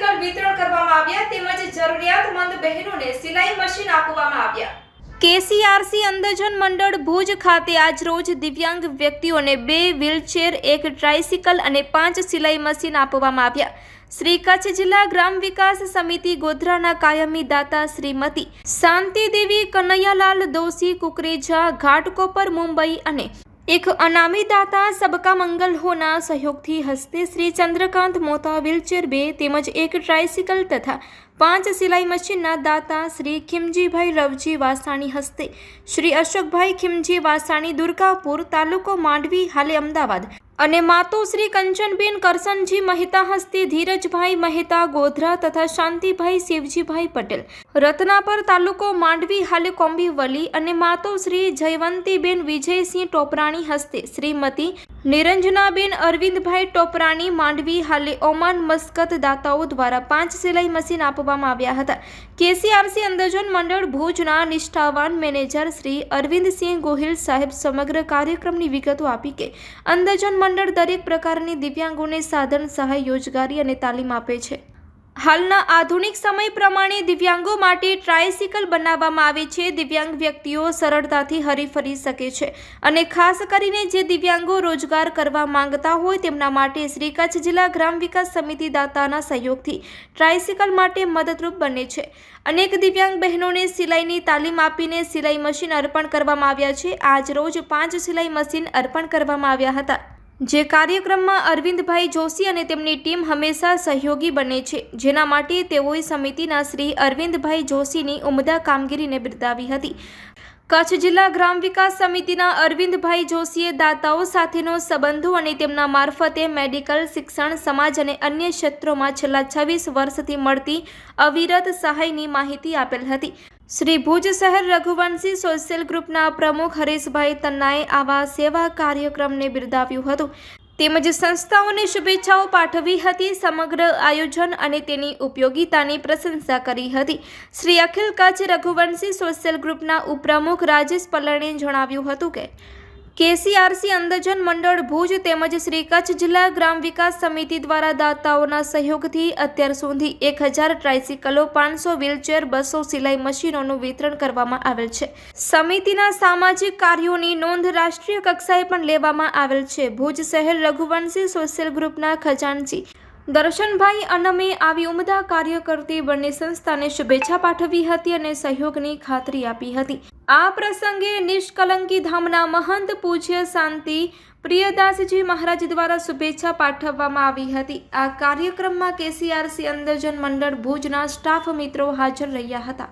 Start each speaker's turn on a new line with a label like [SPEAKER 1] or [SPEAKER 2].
[SPEAKER 1] Certificate વિતરણ કરવામાં આવ્યા તેમજ જરૂરિયાતમંદ બહેનોને સિલાઈ મશીન આપવામાં આવ્યા.
[SPEAKER 2] કેસીઆરસી અંધજન મંડળ ભુજ ખાતે આજરોજ દિવ્યાંગ વ્યક્તિઓને બે વ્હીલચેર, એક ટ્રાઇસિકલ અને પાંચ સિલાઈ મશીન આપવામાં આવ્યા. શ્રી કચ્છ જિલ્લા ગ્રામ વિકાસ સમિતિ ગોધરાના કાયમી દાતા શ્રીમતી શાંતિદેવી કનૈયાલાલ દોશી, કુકરેજા, ઘાટકોપર, મુંબઈ અને એક અનામી દાતા સબકા મંગલ હોના સહયોગથી હસ્તે શ્રી ચંદ્રકાંત મોતા વ્હીલચેર બે તેમજ એક ટ્રાઇસિકલ તથા પાંચ સિલાઈ મશીનના દાતા શ્રી ખીમજીભાઈ રવજી વાસાણી હસ્તે. શ્રી અશોકભાઈ ખીમજી વાસાણી દુર્ગાપુર તાલુકો માંડવી, હાલે અમદાવાદ. અને માતો શ્રી કંચનબેન કરસનજી મહેતા હસ્તે ધીરજભાઈ મહેતા ગોધરા તથા શાંતિભાઈ શિવજીભાઈ પટેલ. રત્નાપર તાલુકો માંડવી હાલે કોંબીવલી અને માતો શ્રી જયવંતીબેન વિજયસિંહ ટોપરાણી હસ્તે શ્રીમતી નિરંજનાબેન અરવિંદભાઈ ટોપરાણી માંડવી હાલે ઓમાન મસ્કત દાતાઓ દ્વારા પાંચ સિલાઈ મશીન આપવામાં આવ્યા હતા. કેસીઆરસી અંદરજન મંડળ ભુજના નિષ્ઠાવાન મેનેજર શ્રી અરવિંદસિંહ ગોહિલ સાહેબ સમગ્ર કાર્યક્રમની વિગતો આપી કે અંધજન મંડળ દરેક પ્રકારની દિવ્યાંગોને સાધન, સહાય યોજગારી અને તાલીમ આપે છે. હાલના આધુનિક સમય પ્રમાણે દિવ્યાંગો માટે ટ્રાયસિકલ બનાવવામાં આવે છે. દિવ્યાંગ વ્યક્તિઓ સરળતાથી હરીફરી શકે છે અને ખાસ કરીને જે દિવ્યાંગો રોજગાર કરવા માંગતા હોય તેમના માટે શ્રી કચ્છ જિલ્લા ગ્રામ વિકાસ સમિતિ દાતાના સહયોગથી ટ્રાયસિકલ માટે મદદરૂપ બને છે. અનેક દિવ્યાંગ બહેનોને સિલાઈની તાલીમ આપીને સિલાઈ મશીન અર્પણ કરવામાં આવ્યા છે. આજ રોજ પાંચ સિલાઈ મશીન અર્પણ કરવામાં આવ્યા હતા. જે કાર્યક્રમમાં અરવિંદભાઈ જોશી અને તેમની ટીમ હંમેશા સહયોગી બને છે. જેના માટે તેઓએ સમિતિના શ્રી અરવિંદભાઈ જોશીની ઉમદા કામગીરીને બિરદાવી હતી. કચ્છ જિલ્લા ગ્રામ વિકાસ સમિતિના અરવિંદભાઈ જોશીએ દાતાઓ સાથેનો સંબંધો અને તેમના મારફતે મેડિકલ શિક્ષણ, સમાજ અને અન્ય ક્ષેત્રોમાં છેલ્લા છવ્વીસ વર્ષથી મળતી અવિરત સહાયની માહિતી આપેલ હતી. શ્રી ભુજ શહેર રઘુવંશી સોશિયલ ગ્રુપના પ્રમુખ હરેશભાઈ તન્નાએ આવા સેવા કાર્યક્રમને બિરદાવ્યું હતું. તેમજ સંસ્થાઓને શુભેચ્છાઓ પાઠવી હતી, સમગ્ર આયોજન અને તેની ઉપયોગિતાની પ્રશંસા કરી હતી. શ્રી અખિલ કચ્છ રઘુવંશી સોશિયલ ગ્રુપના ઉપપ્રમુખ રાજેશ પલણે જણાવ્યું હતું કે કેસીઆરસી અંધજન મંડળ ભુજ તેમજ શ્રી કચ્છ જિલ્લા ગ્રામ વિકાસ સમિતિ દ્વારા દાતાઓના સહયોગથી અત્યાર સુધી એક હજાર ટ્રાઇસિકલો પાંચસો વ્હીલચેર, બસો સિલાઈ મશીનોનું વિતરણ કરવામાં આવેલ છે. સમિતિના સામાજિક કાર્યોની નોંધ રાષ્ટ્રીય કક્ષાએ પણ લેવામાં આવેલ છે. ભુજ શહેર રઘુવંશી સોશિયલ ગ્રુપના ખજાનચી દર્શનભાઈ અનમે આવી ઉમદા કાર્ય કરતી બંને સંસ્થાને શુભેચ્છા પાઠવી હતી અને સહયોગની ખાતરી આપી હતી. આ પ્રસંગે નિષ્કલંકી ધામના મહંત પૂજ્ય શાંતિ પ્રિયદાસજી મહારાજ દ્વારા શુભેચ્છા પાઠવવામાં આવી હતી. આ કાર્યક્રમમાં કેસીઆરસી અંદરજન મંડળ ભુજના સ્ટાફ મિત્રો હાજર રહ્યા હતા.